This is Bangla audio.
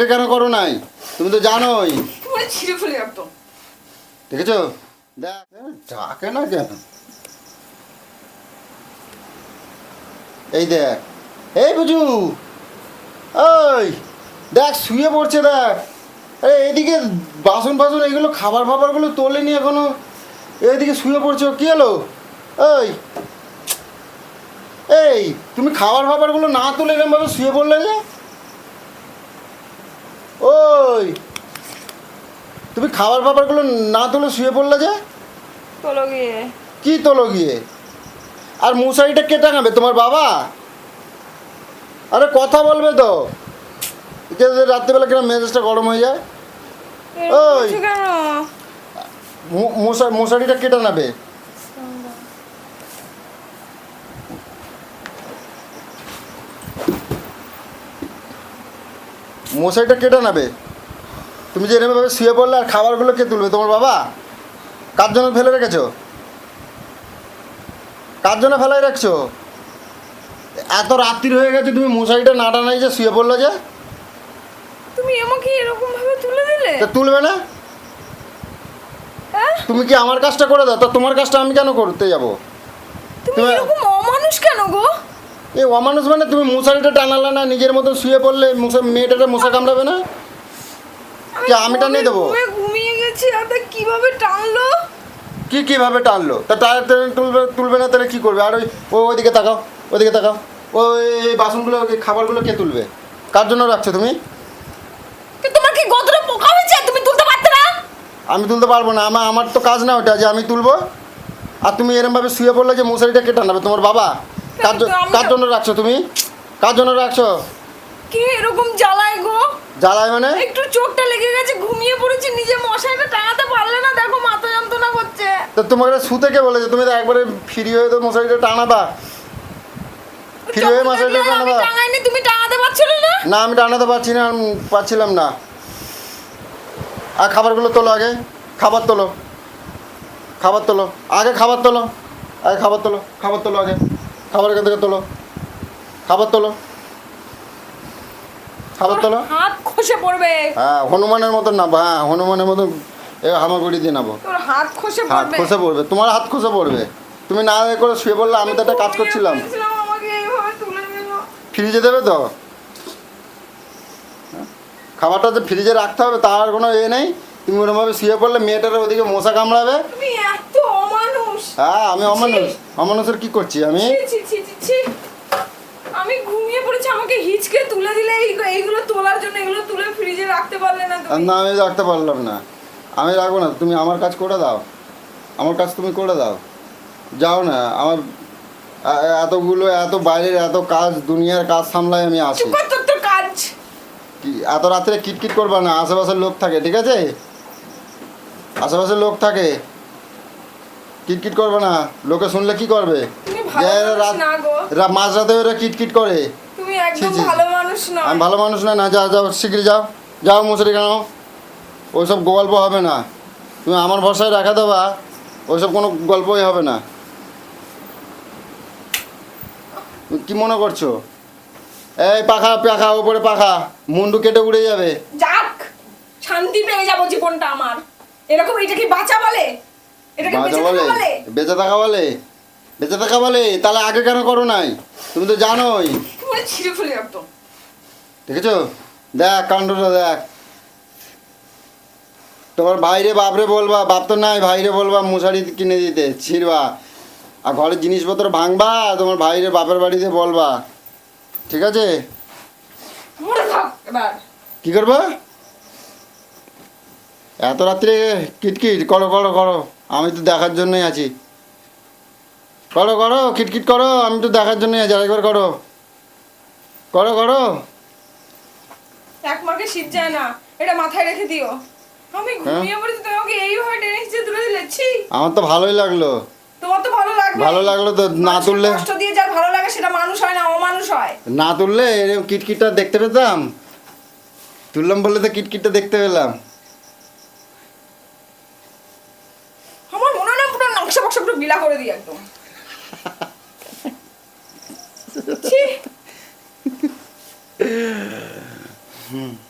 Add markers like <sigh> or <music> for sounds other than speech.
আগে কেন করো নাই? তুমি তো জানোই। ছিঁড়ে ফেলে একদম। দেখেছ? দেখ ডাকে না কেন। এই দেখ। এই বুঝু। ওই দেখ শুয়ে পড়ছে দেখ। আরে এইদিকে বাসন ফাসন এগুলো খাবার ফাবারগুলো তোলেনি এখনও। এইদিকে শুয়ে পড়ছো কি হলো? ওই এই তুমি খাবার ফাবারগুলো না তুলে এরকমভাবে শুয়ে পড়লে যে? ওই তুমি খাবার ফাবারগুলো না তুলে শুয়ে পড়লে যে? চলো গিয়ে। কি তোলো গিয়ে? আর মশারিটা কে টাঙাবে তোমার বাবা? আরে কথা বলবে তো। যে রাত্রিবেলা কিনা মেজাজটা গরম হয়ে যায়? ওই। করছ কেন? ম- মশা- মশারিটা কে টাঙাবে? মশারিটা কেটে নেবে? তুমি যে এরকমভাবে শুয়ে পড়লে আর খাবারগুলো কে তুলবে? তোমার বাবা? কার জন্য ফেলে রেখেছো? কার জন্য ফেলাই রাখছো? এত রাত্রির হয়ে গেছে তুমি মশারিটা না টানাই যে শুয়ে পড়ল যে? তুমি আমাকে এরকম ভাবে তুলে দিলে? তা তুলবে না? হ্যাঁ? তুমি কি আমার কাজটা করে দাও? তা তোমার কাজটা আমি কেন করতে যাব? তুমি এরকম অমানুষ কেন? এই অমানুষ মানে তুমি মশারিটা টানালে না নিজের মতন শুয়ে পড়লে মশা মেয়েটাকে মশা কামড়াবে না? কি আমি টানিয়ে দেবো? ঘুমিয়ে গেছি আর কীভাবে টানলো? কি কীভাবে টানলো? তা টায়ার তুলবে তুলবে না তাহলে কি করবে? আর ওই ও ওইদিকে তাকাও ওইদিকে তাকাও। ওই বাসনগুলো খাবারগুলো কে তুলবে? কার জন্য রাখছো তুমি? তোমার কি গতরে পোকা হয়েছে? তুমি তুলতে পারতে না? আমি তুলতে পারব না আমার আমার তো কাজ না ওটা যে আমি তুলবো। আর তুমি এরমভাবে শুয়ে পড়লে যে মশারিটা কে টানাবে? তোমার বাবা? কার জ- কার জন্য রাখছো তুমি? কার জন্য রাখছো? কে এরকম জ্বালায় গো? জ্বালায় মানে? একটু চোখটা লেগে গেছে ঘুমিয়ে পড়েছি নিজে মশাইটা টাঙাতে পারলে না দেখো মাথা যন্ত্রণা করছে। তো তোমাকে শুতে কে বলেছে? তুমি তো একবারে ফ্রি হয়ে তো মশারিটা টানাবা ফ্রি হয়ে চোখটা মশারিটা আমি টানাবা টাঙাইনি তুমি টাঙাতে পারছিলে না? না আমি টানাতে পারছি না আমি পারছিলাম না। আর খাবারগুলো তোলো আগে। খাবার তোলো। খাবার তোলো। আগে খাবার তোলো। আগে খাবার তোলো। খাবার তোলো আগে। খাবার এখান থেকে তোলো। খাবার তোলো। খাবার তোলো। হাত খসে পড়বে। হ্যাঁ হনুমানের মতন নাবো হ্যাঁ হনুমানের মতন হামাগুড়ি দিয়ে নাবো। হাত খসে হাত পড়বে। খসে পড়বে। তোমার হাত খসে পড়বে। তুমি না এ করে শুয়ে পড়লে আমি তো একটা কাজ করছিলাম। ফ্রিজে দেবে তো? হ্যাঁ? খাবারটা যে ফ্রিজে রাখতে হবে তার কোনো এ নেই। তুমি ওরমভাবে শুয়ে পড়লে মেয়েটার ওদিকে মশা কামড়াবে। হ্যাঁ আমি অমানুষ অমানুষের কি করছি আমি। আমি ঘুমিয়ে পড়েছি আমাকে হিচকে তুলে দিলে এইগুলো তোলার জন্য এগুলো তুলে ফ্রিজে রাখতে পারলে না না আমি রাখতে পারলাম না। আমি রাখব না তুমি আমার কাজ করে দাও। আমার কাজ তুমি করে দাও। যাও না আমার এতগুলো এত বাইরের এত কাজ দুনিয়ার কাজ সামলাই আমি আসি। কাজ। কি এত রাত্রে কিটকিট করবা না? আশেপাশের লোক থাকে ঠিক আছে? আশেপাশের লোক থাকে। কিটকিট করবে না। লোকে শুনলে কি করবে? রাত মাঝরাতে ওরা কিটকিট করে। আমি ভালো মানুষ না না যাও যাও শিগগিরি যাও। যাও মশারি কেন? ওইসব গল্প হবে না। তুমি আমার ভরসায় রাখা দেবা ওইসব কোনো গল্পই হবে না। কি মনে করছ? এই পাখা পাখা ওপরে পাখা মুন্ডু কেটে উড়ে যাবে। যাক শান্তি পেয়ে যাব জীবনটা আমার। এরকম এটা কি বাঁচা বলে? বাজা বেঁচে বলে থাকা বলে? বেঁচে থাকা বলে? বেঁচে থাকা বলে? তাহলে আগে কেন করো নাই? তুমি তো জানোই। দেখেছ? দেখ কাণ্ডটা দেখ। তোমার ভাইরে বাপরে বলবা বাপ তো নাই ভাইরে বলবা মশারি কিনে দিতে ছিড়বা। আর ঘরের জিনিসপত্র ভাঙবা তোমার ভাইরে বাপের বাড়িতে বলবা। ঠিক আছে? কি করবা? এত রাত্রে কিটকিট করো করো করো। আমি তো দেখার জন্যই আছি। করো করো কিটকিট করো আমি তো দেখার জন্যই আছি আরেকবার করো। করো করো। এক শীত যায় না এটা মাথায় রেখে দিও। আমি হ্যাঁ? ঘুমিয়ে পড়েছি তুমি আমাকে এইভাবে টেনে হিচড়ে তুলে দিলে ছি। আমার তো ভালোই লাগল। তোমার তো ভালো লাগবে। ভালো লাগল তো না তুললে কষ্ট দিয়ে যার ভালো লাগে সেটা মানুষ হয় না অমানুষ হয়। না তুললে এরকম কিটকিটটা দেখতে পেতাম? তুললাম বললে তো কিটকিটটা দেখতে পেলাম। La jodía. Sí. <laughs> <laughs> Hmm.